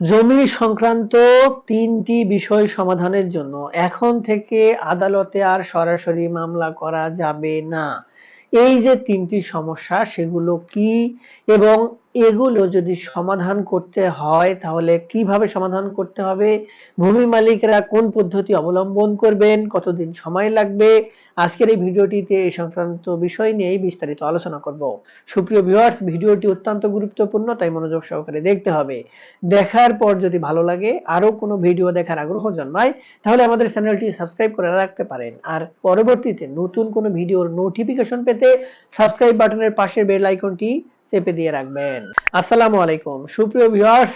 জমি সংক্রান্ত তিনটি বিষয় সমাধানের জন্য এখন থেকে আদালতে আর সরাসরি মামলা করা যাবে না। এই যে তিনটি সমস্যা, সেগুলো কি এবং এগুলো যদি সমাধান করতে হয়, তাহলে কীভাবে সমাধান করতে হবে? ভূমি মালিকরা কোন পদ্ধতি অবলম্বন করবেন? কতদিন সময় লাগবে? আজকের এই ভিডিওটিতে এই সংক্রান্ত বিষয় নিয়েই বিস্তারিত আলোচনা করব। সুপ্রিয় ভিউয়ার্স ভিডিওটি অত্যন্ত গুরুত্বপূর্ণ, তাই মনোযোগ সহকারে দেখতে হবে। দেখার পর যদি ভালো লাগে আরও কোনো ভিডিও দেখার আগ্রহ জন্মায়, তাহলে আমাদের চ্যানেলটি সাবস্ক্রাইব করে রাখতে পারেন। আর পরবর্তীতে নতুন কোনো ভিডিওর নোটিফিকেশন পেতে সাবস্ক্রাইব বাটনের পাশের বেল আইকনটি চেপে দিয়ে রাখবেন। আসসালামু আলাইকুম। সুপ্রিয় ভিউয়ার্স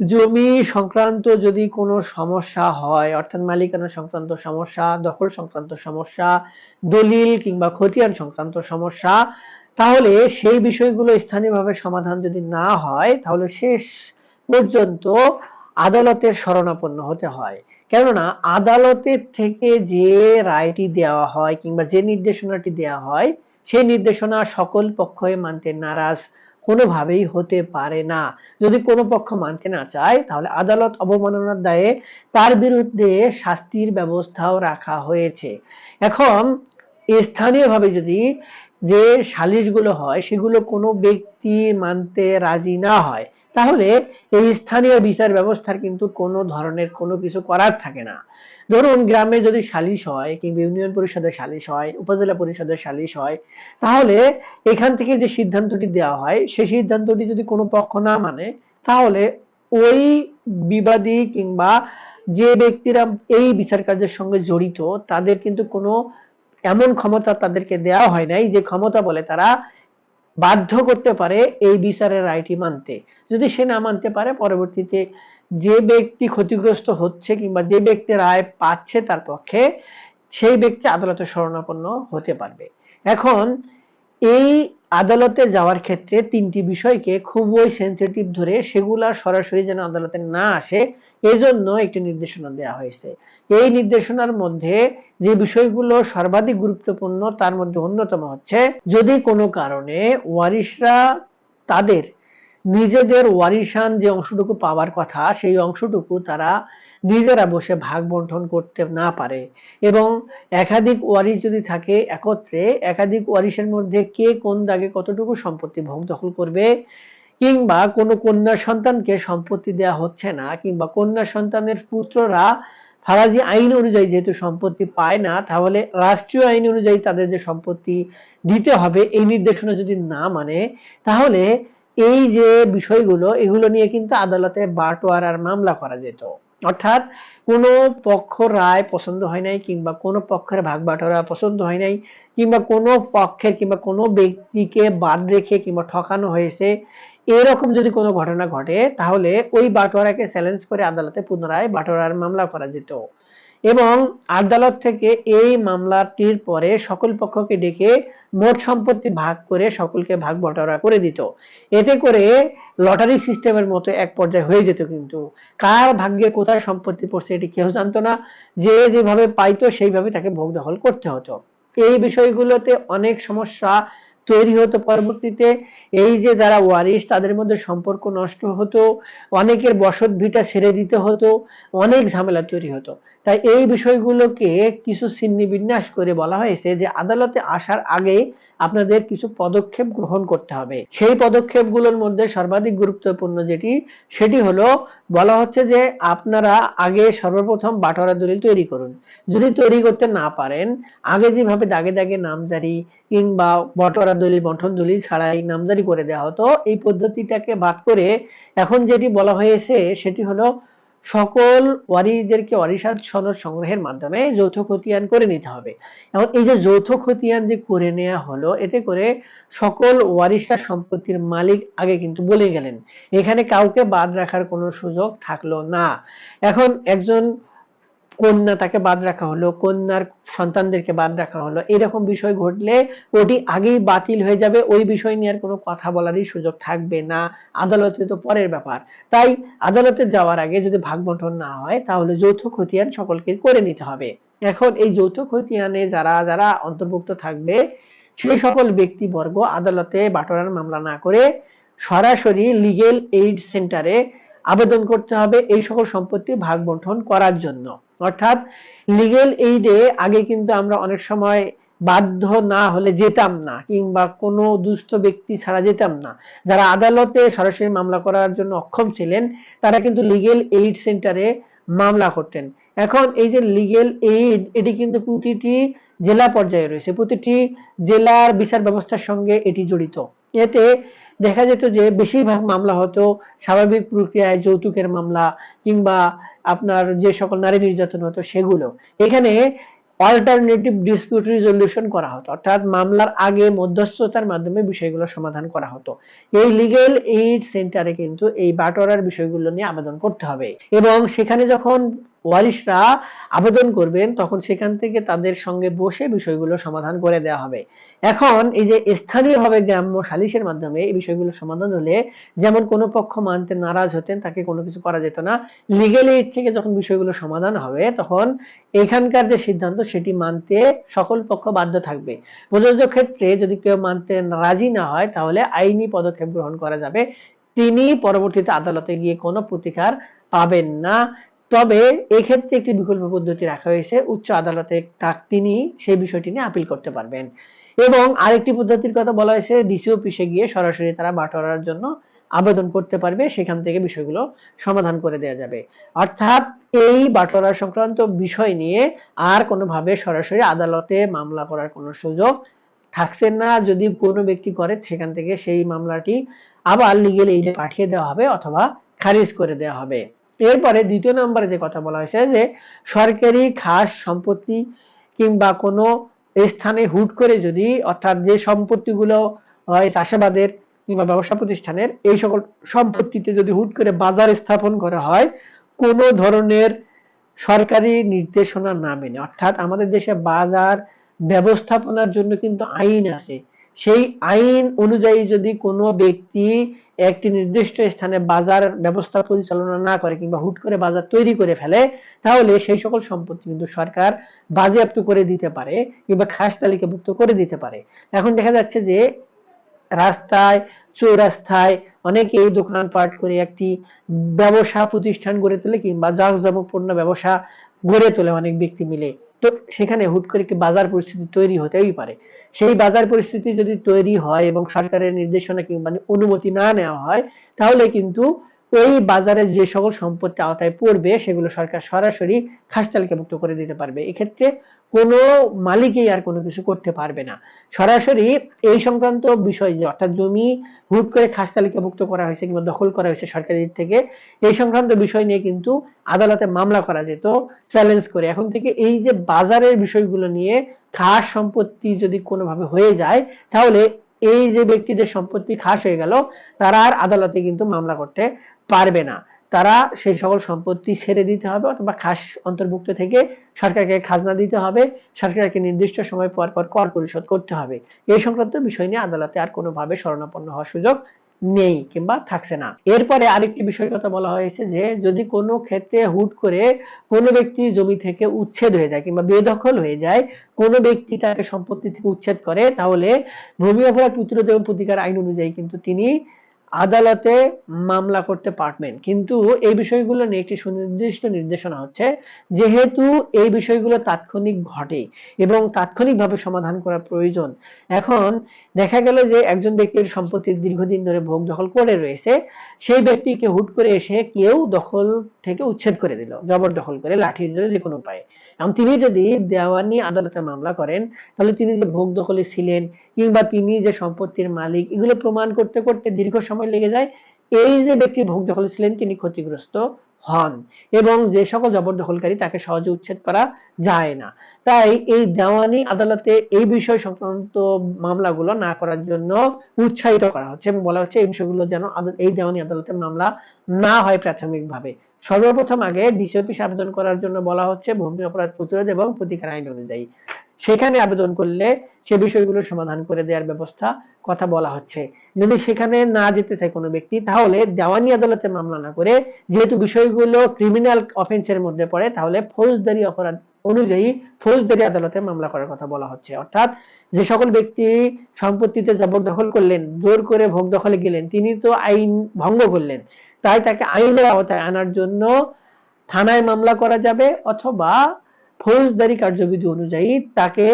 জমি সংক্রান্ত যদি কোনো সমস্যা হয়, অর্থাৎ মালিকানা সংক্রান্ত সমস্যা, দখল সংক্রান্ত সমস্যা, দলিল কিংবা খতিয়ান সংক্রান্ত সমস্যা, তাহলে সেই বিষয়গুলো স্থানীয়ভাবে সমাধান যদি না হয়, তাহলে শেষ পর্যন্ত আদালতের শরণাপন্ন হতে হয়। কেননা, আদালতের থেকে যে রায়টি দেওয়া হয় কিংবা যে নির্দেশনাটি দেওয়া হয় সেই নির্দেশনা সকল পক্ষই মানতে নারাজ। কোনোভাবেই হতে পারে না। যদি কোনো পক্ষ মানতে না চায়, তাহলে আদালত অবমাননার দায়ে তার বিরুদ্ধে শাস্তির ব্যবস্থাও রাখা হয়েছে। এখন স্থানীয়ভাবে যদি যে সালিশগুলো হয়, সেগুলো কোনো ব্যক্তি মানতে রাজি না হয়, তাহলে এই স্থানীয় বিচার ব্যবস্থার কিন্তু কোনো ধরনের কোনো কিছু করার থাকে না। ধরুন গ্রামে যদি সালিশ হয়, কিংবা ইউনিয়ন পরিষদের সালিশ হয়, উপজেলা পরিষদের সালিশ হয়, তাহলে এখান থেকে যে সিদ্ধান্তটি দেওয়া হয়, সেই সিদ্ধান্তটি যদি কোনো পক্ষ না মানে তাহলে ওই বিবাদী কিংবা যে ব্যক্তিরা এই বিচার কার্যের সঙ্গে জড়িত, তাদের কিন্তু কোনো এমন ক্ষমতা তাদেরকে দেওয়া হয় নাই, যে ক্ষমতা বলে তারা বাধ্য করতে পারে এই বিচারের রায়টি মানতে। যদি সে না মানতে পারে, পরবর্তীতে যে ব্যক্তি ক্ষতিগ্রস্ত হচ্ছে কিংবা যে ব্যক্তি রায় পাচ্ছে তার পক্ষে, সেই ব্যক্তি আদালতে শরণাপন্ন হতে পারবে। এখন, এই আদালতে যাওয়ার ক্ষেত্রে তিনটি বিষয়কে খুবই সেন্সিটিভ ধরে সেগুলা সরাসরি যেন আদালতে না আসে, এজন্য একটি নির্দেশনা দেওয়া হয়েছে। এই নির্দেশনার মধ্যে যে বিষয়গুলো সর্বাধিক গুরুত্বপূর্ণ, তার মধ্যে অন্যতম হচ্ছে, যদি কোনো কারণে ওয়ারিশরা তাদের নিজেদের ওয়ারিশান যে অংশটুকু পাওয়ার কথা, সেই অংশটুকু তারা নিজেরা বসে ভাগ বন্টন করতে না পারে। এবং একাধিক ওয়ারিশ যদি থাকে, একত্রে একাধিক ওয়ারিশের মধ্যে কে কোন দাগে কতটুকু সম্পত্তি ভোগ দখল করবে, কিংবা কোনো কন্যা সন্তানকে সম্পত্তি দেয়া হচ্ছে না, কিংবা কন্যা সন্তানের পুত্ররা ফারাজি আইন অনুযায়ী যেহেতু সম্পত্তি পায় না, তাহলে রাষ্ট্রীয় আইন অনুযায়ী তাদের যে সম্পত্তি দিতে হবে, এই নির্দেশনা যদি না মানে তাহলে এই যে বিষয়গুলো, এগুলো নিয়ে কিন্তু আদালতে বাটোয়ারার মামলা করা যেত। অর্থাৎ কোনো পক্ষ রায় পছন্দ হয় নাই কিংবা কোনো পক্ষের ভাগ বাটোয়ারা পছন্দ হয় নাই কিংবা কোনো পক্ষের কিংবা কোনো ব্যক্তিকে বাদ রেখে কিংবা ঠকানো হয়েছে, এরকম যদি কোনো ঘটনা ঘটে, তাহলে ওই বাটোয়ারাকে চ্যালেঞ্জ করে আদালতে পুনরায় বাটোয়ারার মামলা করা যেত। এবং আদালত থেকে এই মামলাটির পরে সকল পক্ষকে ডেকে মোট সম্পত্তি ভাগ করে সকলকে ভাগ বটারা করে দিত। এতে করে লটারি সিস্টেমের মতো এক পর্যায়ে হয়ে যেত কিন্তু। কার ভাগ্যে কোথায় সম্পত্তি পড়ছে এটি কেউ জানতো না। যে যেভাবে পাইতো সেইভাবে তাকে ভোগ দখল করতে হতো। এই বিষয়গুলোতে অনেক সমস্যা তৈরি হতো পরবর্তীতে। এই যে যারা ওয়ারিস তাদের মধ্যে সম্পর্ক নষ্ট হতো, অনেকের বসত ভিটা ছেড়ে দিতে হতো, অনেক ঝামেলা তৈরি হতো। তাই এই বিষয়গুলোকে কিছু ছিন্নি বিন্যাস করে বলা হয়েছে যে, আদালতে আসার আগে আপনাদের কিছু পদক্ষেপ গ্রহণ করতে হবে। সেই পদক্ষেপগুলোর মধ্যে সর্বাধিক গুরুত্বপূর্ণ যেটি, সেটি হলো বলা হচ্ছে যে, আপনারা আগে সর্বপ্রথম বাটোয়ারা দলিল তৈরি করুন। যদি তৈরি করতে না পারেন, আগে যেভাবে দাগে দাগে নামজারি কিংবা বটোয়ারা দলিল, বন্টন দলিল ছাড়াই নামজারি করে দেওয়া হতো। এই পদ্ধতিটাকে বাদ করে এখন যেটি বলা হয়েছে সেটি হলো সকল ওয়ারিশদেরকে ওয়ারিশাত সনদ সংগ্রহের মাধ্যমে যৌথ খতিয়ান করে নিতে হবে। এখন এই যে যৌথ খতিয়ান যে করে নেওয়া হলো, এতে করে সকল ওয়ারিশরা সম্পত্তির মালিক আগে কিন্তু বলে গেলেন। এখানে কাউকে বাদ রাখার কোনো সুযোগ থাকল না। এখন একজন কন্যা তাকে বাদ রাখা হলো, কন্যার সন্তানদেরকে বাদ রাখা হলো, এরকম বিষয় ঘটলে ওটি আগেই বাতিল হয়ে যাবে, ওই বিষয় নিয়ে আর কোনো কথা বলারই সুযোগ থাকবে না, আদালতে তো পরের ব্যাপার। তাই আদালতে যাওয়ার আগে যদি ভাগ বন্টন না হয়, তাহলে যৌথ খতিয়ান সকলকে করে নিতে হবে। এখন এই যৌথ খতিয়ানে যারা যারা অন্তর্ভুক্ত থাকবে সেই সকল ব্যক্তিবর্গ আদালতে বাটোয়ারার মামলা না করে সরাসরি লিগেল এইড সেন্টারে আবেদন করতে হবে, এই সকল সম্পত্তি ভাগ বন্টন করার জন্য। অর্থাৎ লিগেল এইডে আগে কিন্তু আমরা অনেক সময় বাধ্য না হলে যেতাম না, কিংবা কোনো দুস্থ ব্যক্তি ছাড়া যেতাম না। যারা আদালতে সরাসরি মামলা করার জন্য অক্ষম ছিলেন, তারা কিন্তু লিগেল এইড সেন্টারে মামলা করতেন। এখন এই যে লিগেল এইড এটি কিন্তু প্রতিটি জেলা পর্যায়ে রয়েছে। প্রতিটি জেলার বিচার ব্যবস্থার সঙ্গে এটি জড়িত। এতে দেখা যেত যে বেশিরভাগ মামলা হতো স্বাভাবিক প্রক্রিয়ায় যৌতুকের মামলা, কিংবা আপনার যে সকল নারী নির্যাতন হতো সেগুলো। এখানে অল্টারনেটিভ ডিসপিউট রিজলিউশন করা হতো। অর্থাৎ মামলার আগে মধ্যস্থতার মাধ্যমে বিষয়গুলো সমাধান করা হতো। এই লিগেল এইড সেন্টারে কিন্তু এই বাটোয়ারার বিষয়গুলো নিয়ে আবেদন করতে হবে। এবং সেখানে যখন ওয়ারিশরা আবেদন করবেন, তখন সেখান থেকে তাদের সঙ্গে বসে বিষয়গুলো সমাধান করে দেওয়া হবে। এখন এই যে স্থানীয়ভাবে গ্রাম্য সালিশের মাধ্যমে এই বিষয়গুলো সমাধান হলে যেমন কোনো পক্ষ মানতে নারাজ হতেন, তাকে কোনো কিছু করা যেত না। লিগেল এইড থেকে যখন বিষয়গুলো সমাধান হবে, তখন এখানকার যে সিদ্ধান্ত সেটি মানতে সকল পক্ষ বাধ্য থাকবে। প্রযোজ্য ক্ষেত্রে যদি কেউ মানতে রাজি না হয়, তাহলে আইনি পদক্ষেপ গ্রহণ করা যাবে। তিনি পরবর্তীতে আদালতে গিয়ে কোনো প্রতিকার পাবেন না। তবে এক্ষেত্রে একটি বিকল্প পদ্ধতি রাখা হয়েছে, উচ্চ আদালতে তিনি সেই বিষয়টি নিয়ে আপিল করতে পারবেন। এবং আরেকটি পদ্ধতির কথা বলা হয়েছে ডিসি অফিসে গিয়ে সরাসরি তারা বাটোয়ারার জন্য আবেদন করতে পারবে, সেখান থেকে বিষয়গুলো সমাধান করে দেওয়া যাবে। অর্থাৎ এই বাটোয়ারা সংক্রান্ত বিষয় নিয়ে আর কোনোভাবে সরাসরি আদালতে মামলা করার কোনো সুযোগ থাকছে না। যদি কোনো ব্যক্তি করে, সেখান থেকে সেই মামলাটি আবার লিগেল এইডে পাঠিয়ে দেওয়া হবে অথবা খারিজ করে দেওয়া হবে। এরপরে দ্বিতীয় নম্বরে যে কথা বলা হয়েছে যে সরকারি খাস সম্পত্তি কিংবা কোনো স্থানে হুট করে যদি, অর্থাৎ যে সম্পত্তিগুলো হয় চাষাবাদের কিংবা ব্যবসা প্রতিষ্ঠানের, এই সকল সম্পত্তিতে যদি হুট করে বাজার স্থাপন করা হয়, কোন ধরনের সরকারি নির্দেশনা না মেনে, অর্থাৎ আমাদের দেশে বাজার ব্যবস্থাপনার জন্য কিন্তু আইন আছে। সেই আইন অনুযায়ী যদি কোনো ব্যক্তি একটি নির্দিষ্ট স্থানে বাজার ব্যবস্থা পরিচালনা না করে কিংবা হুট করে বাজার তৈরি করে ফেলে, তাহলে সেই সকল সম্পত্তি কিন্তু সরকার বাজেয়াপ্ত করে দিতে পারে কিংবা খাস তালিকাভুক্ত করে দিতে পারে। এখন দেখা যাচ্ছে যে রাস্তায়, চৌরাস্তায় অনেকেই দোকানপাট করে একটি ব্যবসা প্রতিষ্ঠান গড়ে তোলে কিংবা জাঁকজমকপূর্ণ ব্যবসা গড়ে তোলে অনেক ব্যক্তি মিলে। তো সেখানে হুট করে কি বাজার পরিস্থিতি তৈরি হতেই পারে। সেই বাজার পরিস্থিতি যদি তৈরি হয় এবং সরকারের নির্দেশনা কিংবা অনুমতি না নেওয়া হয়, তাহলে কিন্তু ওই বাজারের যে সকল সম্পত্তি আওতায় পড়বে, সেগুলো সরকার সরাসরি খাস মুক্ত করে দিতে পারবে। এক্ষেত্রে কোনো মালিকই আর কোনো কিছু করতে পারবে না। সরাসরি এই সংক্রান্ত বিষয় যে অর্থাৎ জমি হুট করে খাস তালিকাভুক্ত করা হয়েছে কিংবা দখল করা হয়েছে সরকারের থেকে, এই সংক্রান্ত বিষয় নিয়ে কিন্তু আদালতে মামলা করা যেত চ্যালেঞ্জ করে। এখন থেকে এই যে বাজারের বিষয়গুলো নিয়ে খাস সম্পত্তি যদি কোনোভাবে হয়ে যায়, তাহলে এই যে ব্যক্তিদের সম্পত্তি খাস হয়ে গেল, তারা আর আদালতে কিন্তু মামলা করতে পারবে না। তারা সেই সকল সম্পত্তি ছেড়ে দিতে হবে অথবা খাস অন্তর্ভুক্ত থেকে সরকারকে খাজনা দিতে হবে, সরকারকে নির্দিষ্ট সময় পর পর কর পরিশোধ করতে হবে। এই সংক্রান্ত বিষয় নিয়ে আদালতে আর কোনোভাবে শরণাপন্ন হওয়ার সুযোগ নেই কিংবা থাকছে না। এরপরে আরেকটি বিষয়ের কথা বলা হয়েছে যে, যদি কোনো ক্ষেত্রে হুট করে কোনো ব্যক্তি জমি থেকে উচ্ছেদ হয়ে যায় কিংবা বেদখল হয়ে যায়, কোনো ব্যক্তি তাকে সম্পত্তি থেকে উচ্ছেদ করে, তাহলে ভূমি অপরাধ প্রতিরোধ এবং প্রতিকার আইন অনুযায়ী কিন্তু তিনি আদালতে মামলা করতে পারবেন। কিন্তু এই বিষয়গুলো নিয়ে একটি সুনির্দিষ্ট নির্দেশনা হচ্ছে, যেহেতু এই বিষয়গুলো তাৎক্ষণিক ঘটে এবং তাৎক্ষণিকভাবে সমাধান করা প্রয়োজন। এখন দেখা গেল যে একজন ব্যক্তির সম্পত্তি দীর্ঘদিন ধরে ভোগ দখল করে রয়েছে, সেই ব্যক্তিকে হুট করে এসে কেউ দখল থেকে উচ্ছেদ করে দিল, জবরদখল করে লাঠির জন্য যে কোনো উপায়ে। এবং তিনি যদি দেওয়ানি আদালতে মামলা করেন, তাহলে তিনি যে ভোগ দখলে ছিলেন কিংবা তিনি যে সম্পত্তির মালিক, এগুলো প্রমাণ করতে করতে দীর্ঘ সময় লেগে যায়। এই যে ব্যক্তি ভোগ দখলে ছিলেন, তিনি ক্ষতিগ্রস্ত হন এবং যে সকল জবরদখলকারী তাকে সহজে উচ্ছেদ করা যায় না। তাই এই দেওয়ানি আদালতে এই বিষয় সংক্রান্ত মামলাগুলো না করার জন্য উৎসাহিত করা হচ্ছে এবং বলা হচ্ছে এই বিষয়গুলো যেন এই দেওয়ানি আদালতে মামলা না হয় প্রাথমিকভাবে। সর্বপ্রথম আগে ডিসি আবেদন করার জন্য বলা হচ্ছে ভূমি অপরাধ প্রতিরোধ এবং প্রতিকার আইন অনুযায়ী। সেখানে আবেদন করলে সে বিষয়গুলো সমাধান করে দেওয়ার ব্যবস্থা কথা বলা হচ্ছে। যদি সেখানে না যেতে চায় কোনো ব্যক্তি, তাহলে দেওয়ানি আদালতে মামলা না করে যেহেতু বিষয়গুলো ক্রিমিনাল অফেন্সের মধ্যে পড়ে, তাহলে ফৌজদারি অপরাধ অনুযায়ী ফৌজদারি আদালতে মামলা করার কথা বলা হচ্ছে। অর্থাৎ যে সকল ব্যক্তি সম্পত্তিতে জবরদখল করলেন, জোর করে ভোগ দখলে গেলেন, তিনি তো আইন ভঙ্গ করলেন। তাই তাকে আইনের আওতায় আনার জন্য থানায় মামলা করা যাবে অথবা ফৌজদারি কার্যবিধি অনুযায়ী তাকে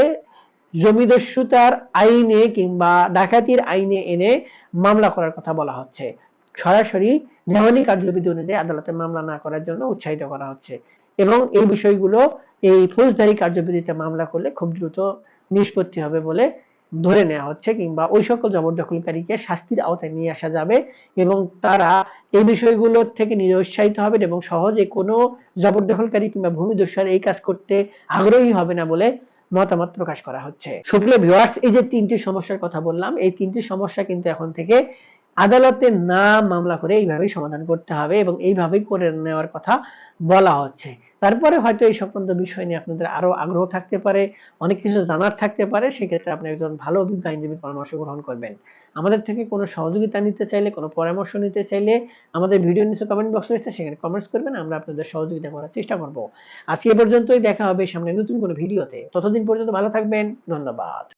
জমিদস্যুতার আইনে কিংবা ডাকাতির আইনে এনে মামলা করার কথা বলা হচ্ছে। সরাসরি দেওয়ানি কার্যবিধি অনুযায়ী আদালতে মামলা না করার জন্য উৎসাহিত করা হচ্ছে এবং এই বিষয়গুলো এই ফৌজদারি কার্যবিধিতে মামলা করলে খুব দ্রুত নিষ্পত্তি হবে বলে ধরে নেওয়া হচ্ছে কিংবা ওই সকল জবরদখলকারীকে শাস্তির আওতায় নিয়ে আসা যাবে এবং তারা এই বিষয়গুলোর থেকে নিরুৎসাহিত হবে এবং সহজে কোনো জবরদখলকারী কিংবা ভূমিদস্যুর এই কাজ করতে আগ্রহী হবে না বলে মতামত প্রকাশ করা হচ্ছে। সুপ্রিয় ভিউয়ার্স এই যে তিনটি সমস্যার কথা বললাম, এই তিনটি সমস্যা কিন্তু এখন থেকে আদালতে না মামলা করে এইভাবেই সমাধান করতে হবে এবং এইভাবেই করে নেওয়ার কথা বলা হচ্ছে। তারপরে হয়তো এই সংক্রান্ত বিষয় নিয়ে আপনাদের আরও আগ্রহ থাকতে পারে, অনেক কিছু জানার থাকতে পারে, সেক্ষেত্রে আপনি একজন ভালো অভিজ্ঞ আইনজীবীর পরামর্শ গ্রহণ করবেন। আমাদের থেকে কোনো সহযোগিতা নিতে চাইলে, কোনো পরামর্শ নিতে চাইলে আমাদের ভিডিও নিচে কমেন্ট বক্স রয়েছে, সেখানে কমেন্টস করবেন, আমরা আপনাদের সহযোগিতা করার চেষ্টা করব। আজকে এ পর্যন্তই, দেখা হবে সামনে নতুন কোনো ভিডিওতে। ততদিন পর্যন্ত ভালো থাকবেন, ধন্যবাদ।